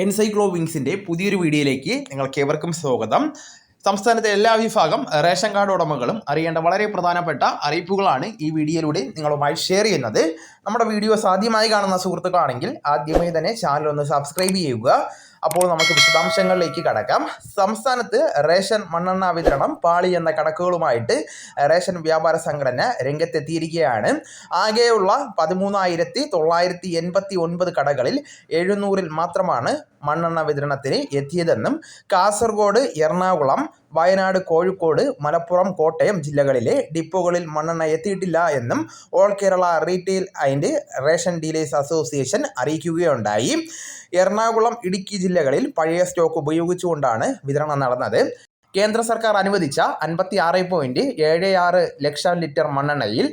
എൻസൈക്ലോ വിങ്സിന്റെ പുതിയൊരു വീഡിയോയിലേക്ക് നിങ്ങൾക്ക് ഏവർക്കും സ്വാഗതം. സംസ്ഥാനത്തെ എല്ലാ വിഭാഗം റേഷൻ കാർഡ് ഉടമകളും അറിയേണ്ട വളരെ പ്രധാനപ്പെട്ട അറിയിപ്പുകളാണ് ഈ വീഡിയോയിലൂടെ നിങ്ങളുമായി ഷെയർ ചെയ്യുന്നത്. നമ്മുടെ വീഡിയോസ് ആദ്യമായി കാണുന്ന സുഹൃത്തുക്കളാണെങ്കിൽ ആദ്യമായി തന്നെ ചാനൽ ഒന്ന് സബ്സ്ക്രൈബ് ചെയ്യുക. അപ്പോൾ നമുക്ക് വിശദാംശങ്ങളിലേക്ക് കടക്കാം. സംസ്ഥാനത്ത് റേഷൻ മണ്ണെണ്ണ വിതരണം പാളി എന്ന കണക്കുകളുമായിട്ട് റേഷൻ വ്യാപാര സംഘടന രംഗത്തെത്തിയിരിക്കുകയാണ്. ആകെയുള്ള പതിമൂന്നായിരത്തി തൊള്ളായിരത്തി എൺപത്തി ഒൻപത് കടകളിൽ എഴുന്നൂറിൽ മാത്രമാണ് മണ്ണെണ്ണ വിതരണത്തിന് എത്തിയതെന്നും കാസർഗോഡ് എറണാകുളം വയനാട് കോഴിക്കോട് മലപ്പുറം കോട്ടയം ജില്ലകളിലെ ഡിപ്പോകളിൽ മണ്ണെണ്ണ എത്തിയിട്ടില്ല എന്നും all Kerala retail and ration dealers association അറിയിക്കുകയുണ്ടായി. Ernakulam Idukki ജില്ലകളിൽ പഴയ സ്റ്റോക്ക് ഉപയോഗിച്ചുകൊണ്ടാണ് വിതരണം നടന്നത്. കേന്ദ്ര സർക്കാർ അനുവദിച്ച അൻപത്തി ആറ് പോയിന്റ് ഏഴ് ആറ് ലക്ഷം ലിറ്റർ മണ്ണെണ്ണയിൽ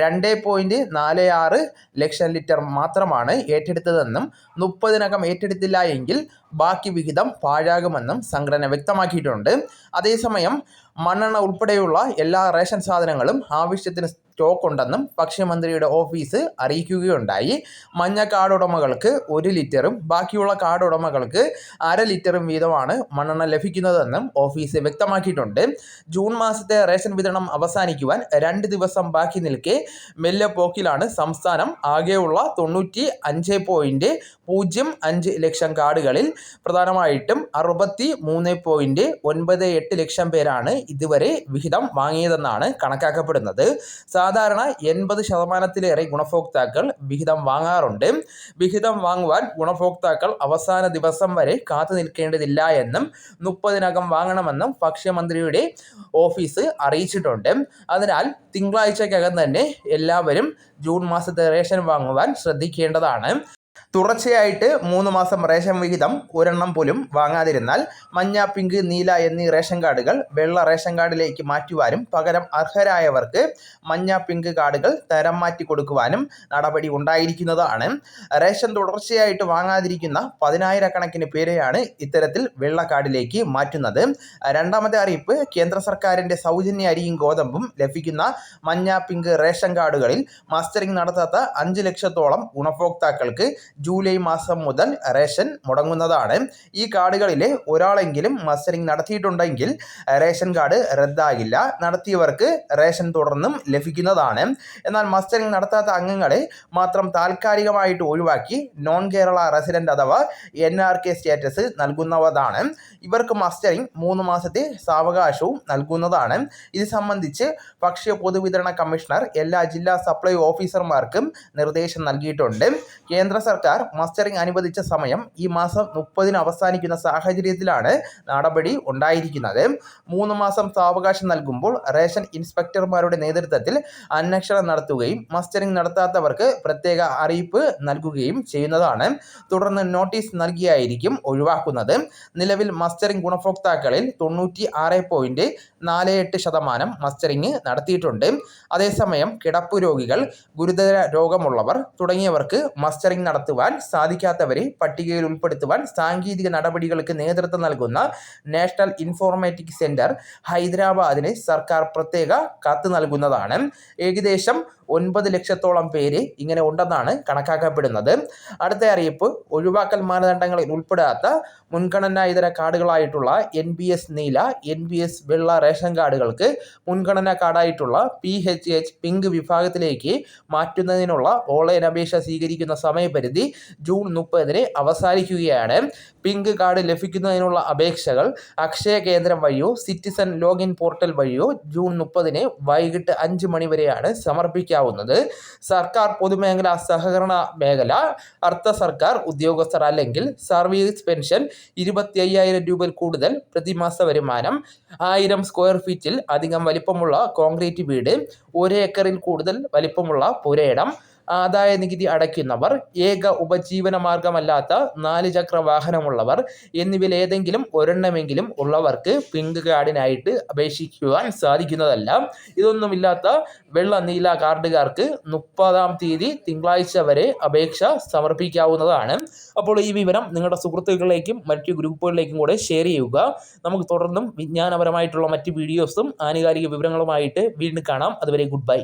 രണ്ട് പോയിന്റ് നാല് ആറ് ലക്ഷം ലിറ്റർ മാത്രമാണ് ഏറ്റെടുത്തതെന്നും മുപ്പതിനകം ഏറ്റെടുത്തില്ല എങ്കിൽ ബാക്കി വിഹിതം പാഴാകുമെന്നും സംഘടന വ്യക്തമാക്കിയിട്ടുണ്ട്. അതേസമയം മണ്ണെണ്ണ ഉൾപ്പെടെയുള്ള എല്ലാ റേഷൻ സാധനങ്ങളും ആവശ്യത്തിന് സ്റ്റോക്ക് ഉണ്ടെന്നും ഭക്ഷ്യമന്ത്രിയുടെ ഓഫീസ് അറിയിക്കുകയുണ്ടായി. മഞ്ഞ കാർഡ് ഉടമകൾക്ക് ഒരു ലിറ്ററും ബാക്കിയുള്ള കാർഡ് ഉടമകൾക്ക് അര ലിറ്ററും വീതമാണ് മണ്ണെണ്ണ ലഭിക്കുന്നതെന്നും ഓഫീസ് വ്യക്തമാക്കിയിട്ടുണ്ട്. ജൂൺ മാസത്തെ റേഷൻ വിതരണം അവസാനിക്കുവാൻ രണ്ട് ദിവസം ബാക്കി നിൽക്കെ മെല്ലെ പോക്കിലാണ് സംസ്ഥാനം ആകെയുള്ള തൊണ്ണൂറ്റി അഞ്ച് പോയിന്റ് പൂജ്യം അഞ്ച് ലക്ഷം കാർഡുകളിൽ പ്രധാനമായിട്ടും അറുപത്തി മൂന്ന് പോയിന്റ് ഒൻപത് എട്ട് ലക്ഷം പേരാണ് ഇതുവരെ വിഹിതം വാങ്ങിയതെന്നാണ് കണക്കാക്കപ്പെടുന്നത്. സാധാരണ എൺപത് ശതമാനത്തിലേറെ ഗുണഭോക്താക്കൾ വിഹിതം വാങ്ങാറുണ്ട്. വിഹിതം വാങ്ങുവാൻ ഗുണഭോക്താക്കൾ അവസാന ദിവസം വരെ കാത്തു നിൽക്കേണ്ടതില്ല എന്നും മുപ്പതിനകം വാങ്ങണമെന്നും ഭക്ഷ്യമന്ത്രിയുടെ ഓഫീസ് അറിയിച്ചിട്ടുണ്ട്. അതിനാൽ തിങ്കളാഴ്ചക്കകം തന്നെ എല്ലാവരും ജൂൺ മാസത്തെ റേഷൻ വാങ്ങുവാൻ ശ്രദ്ധിക്കേണ്ടതാണ്. തുടർച്ചയായിട്ട് മൂന്ന് മാസം റേഷൻ വിഹിതം ഒരെണ്ണം പോലും വാങ്ങാതിരുന്നാൽ മഞ്ഞ പിങ്ക് നീല എന്നീ റേഷൻ കാർഡുകൾ വെള്ള റേഷൻ കാർഡിലേക്ക് മാറ്റുവാനും പകരം അർഹരായവർക്ക് മഞ്ഞ പിങ്ക് കാർഡുകൾ തരം മാറ്റി കൊടുക്കുവാനും നടപടി ഉണ്ടായിരിക്കുന്നതാണ്. റേഷൻ തുടർച്ചയായിട്ട് വാങ്ങാതിരിക്കുന്ന പതിനായിരക്കണക്കിന് പേരെയാണ് ഇത്തരത്തിൽ വെള്ള കാർഡിലേക്ക് മാറ്റുന്നത്. രണ്ടാമത്തെ അറിയിപ്പ് കേന്ദ്ര സർക്കാരിന്റെ സൗജന്യ അരിയും ഗോതമ്പും ലഭിക്കുന്ന മഞ്ഞ പിങ്ക് റേഷൻ കാർഡുകളിൽ മാസ്റ്ററിംഗ് നടത്താത്ത അഞ്ച് ലക്ഷത്തോളം ഗുണഭോക്താക്കൾക്ക് ജൂലൈ മാസം മുതൽ റേഷൻ മുടങ്ങുന്നതാണ്. ഈ കാർഡുകളിലെ ഒരാളെങ്കിലും മസ്റ്ററിംഗ് നടത്തിയിട്ടുണ്ടെങ്കിൽ റേഷൻ കാർഡ് റദ്ദാകില്ല. നടത്തിയവർക്ക് റേഷൻ തുടർന്നും ലഭിക്കുന്നതാണ്. എന്നാൽ മസ്റ്ററിംഗ് നടത്താത്ത അംഗങ്ങളെ മാത്രം താൽക്കാലികമായിട്ട് ഒഴിവാക്കി നോൺ കേരള റെസിഡന്റ് അഥവാ എൻ ആർ കെ സ്റ്റാറ്റസ് നൽകുന്നതാണ്. ഇവർക്ക് മസ്റ്ററിംഗ് മൂന്ന് മാസത്തെ സാവകാശവും നൽകുന്നതാണ്. ഇത് സംബന്ധിച്ച് ഭക്ഷ്യ പൊതുവിതരണ കമ്മീഷണർ എല്ലാ ജില്ലാ സപ്ലൈ ഓഫീസർമാർക്കും നിർദ്ദേശം നൽകിയിട്ടുണ്ട്. കേന്ദ്ര സർക്കാർ സർക്കാർ മസ്റ്ററിംഗ് അനുവദിച്ച സമയം ഈ മാസം മുപ്പതിന് അവസാനിക്കുന്ന സാഹചര്യത്തിലാണ് നടപടി ഉണ്ടായിരിക്കുന്നത്. മൂന്ന് മാസം സാവകാശം നൽകുമ്പോൾ റേഷൻ ഇൻസ്പെക്ടർമാരുടെ നേതൃത്വത്തിൽ അന്വേഷണം നടത്തുകയും മസ്റ്ററിംഗ് നടത്താത്തവർക്ക് പ്രത്യേക അറിയിപ്പ് നൽകുകയും ചെയ്യുന്നതാണ്. തുടർന്ന് നോട്ടീസ് നൽകിയായിരിക്കും ഒഴിവാക്കുന്നത്. നിലവിൽ മസ്റ്ററിംഗ് ഗുണഭോക്താക്കളിൽ തൊണ്ണൂറ്റി ആറ് പോയിന്റ് നാല് എട്ട് ശതമാനം മസ്റ്ററിംഗ് നടത്തിയിട്ടുണ്ട്. അതേസമയം കിടപ്പ് രോഗികൾ ഗുരുതര രോഗമുള്ളവർ തുടങ്ങിയവർക്ക് മസ്റ്ററിംഗ് നടത്തുവാൻ ഉൾപ്പെടുത്തുവാൻ സാധിക്കാത്തവരെ പട്ടികയിൽ ഉൾപ്പെടുത്തുവാൻ സാങ്കേതിക നടപടികൾക്ക് നേതൃത്വം നൽകുന്ന നാഷണൽ ഇൻഫോർമാറ്റിക് സെന്റർ ഹൈദരാബാദിന് സർക്കാർ പ്രത്യേക കത്ത് നൽകുന്നതാണ്. ഏകദേശം ഒൻപത് ലക്ഷത്തോളം പേര് ഇങ്ങനെ ഉണ്ടെന്നാണ് കണക്കാക്കപ്പെടുന്നത്. അടുത്ത അറിയിപ്പ് ഒഴിവാക്കൽ മാനദണ്ഡങ്ങളിൽ ഉൾപ്പെടാത്ത മുൻഗണനാ ഇതര കാർഡുകളായിട്ടുള്ള എൻ ബി എസ് നീല എൻ ബി എസ് വെള്ള റേഷൻ കാർഡുകൾക്ക് മുൻഗണനാ കാർഡായിട്ടുള്ള പി എച്ച് എച്ച് പിങ്ക് വിഭാഗത്തിലേക്ക് മാറ്റുന്നതിനുള്ള ഓൺലൈൻ അപേക്ഷ സ്വീകരിക്കുന്ന സമയപരിധി ജൂൺ മുപ്പതിന് അവസാനിക്കുകയാണ്. പിങ്ക് കാർഡ് ലഭിക്കുന്നതിനുള്ള അപേക്ഷകൾ അക്ഷയ കേന്ദ്രം വഴിയോ സിറ്റിസൺ ലോഗിൻ പോർട്ടൽ വഴിയോ ജൂൺ മുപ്പതിന് വൈകിട്ട് അഞ്ച് മണി വരെയാണ് സമർപ്പിക്കാവുന്നത് സർക്കാർ പൊതുമേഖല സഹകരണ മേഖല അർദ്ധ സർക്കാർ ഉദ്യോഗസ്ഥർ അല്ലെങ്കിൽ സർവീസ് പെൻഷൻ ഇരുപത്തി അയ്യായിരം രൂപയിൽ കൂടുതൽ പ്രതിമാസ വരുമാനം ആയിരം സ്ക്വയർ ഫീറ്റിൽ അധികം വലിപ്പമുള്ള കോൺക്രീറ്റ് വീട് ഒരു ഏക്കറിൽ കൂടുതൽ വലിപ്പമുള്ള പുരയിടം ആദായ നികുതി അടയ്ക്കുന്നവർ ഏക ഉപജീവന മാർഗമല്ലാത്ത നാല് ചക്ര വാഹനമുള്ളവർ എന്നിവയിൽ ഏതെങ്കിലും ഒരെണ്ണമെങ്കിലും ഉള്ളവർക്ക് പിങ്ക് കാർഡിനായിട്ട് അപേക്ഷിക്കുവാൻ സാധിക്കുന്നതല്ല. ഇതൊന്നുമില്ലാത്ത വെള്ള നീല കാർഡുകാർക്ക് മുപ്പതാം തീയതി തിങ്കളാഴ്ച വരെ അപേക്ഷ സമർപ്പിക്കാവുന്നതാണ്. അപ്പോൾ ഈ വിവരം നിങ്ങളുടെ സുഹൃത്തുക്കളിലേക്കും മറ്റ് ഗ്രൂപ്പുകളിലേക്കും കൂടെ ഷെയർ ചെയ്യുക. നമുക്ക് തുടർന്നും വിജ്ഞാനപരമായിട്ടുള്ള മറ്റ് വീഡിയോസും ആനുകാലിക വിവരങ്ങളുമായിട്ട് വീണ്ടും കാണാം. അതുവരെ ഗുഡ് ബൈ.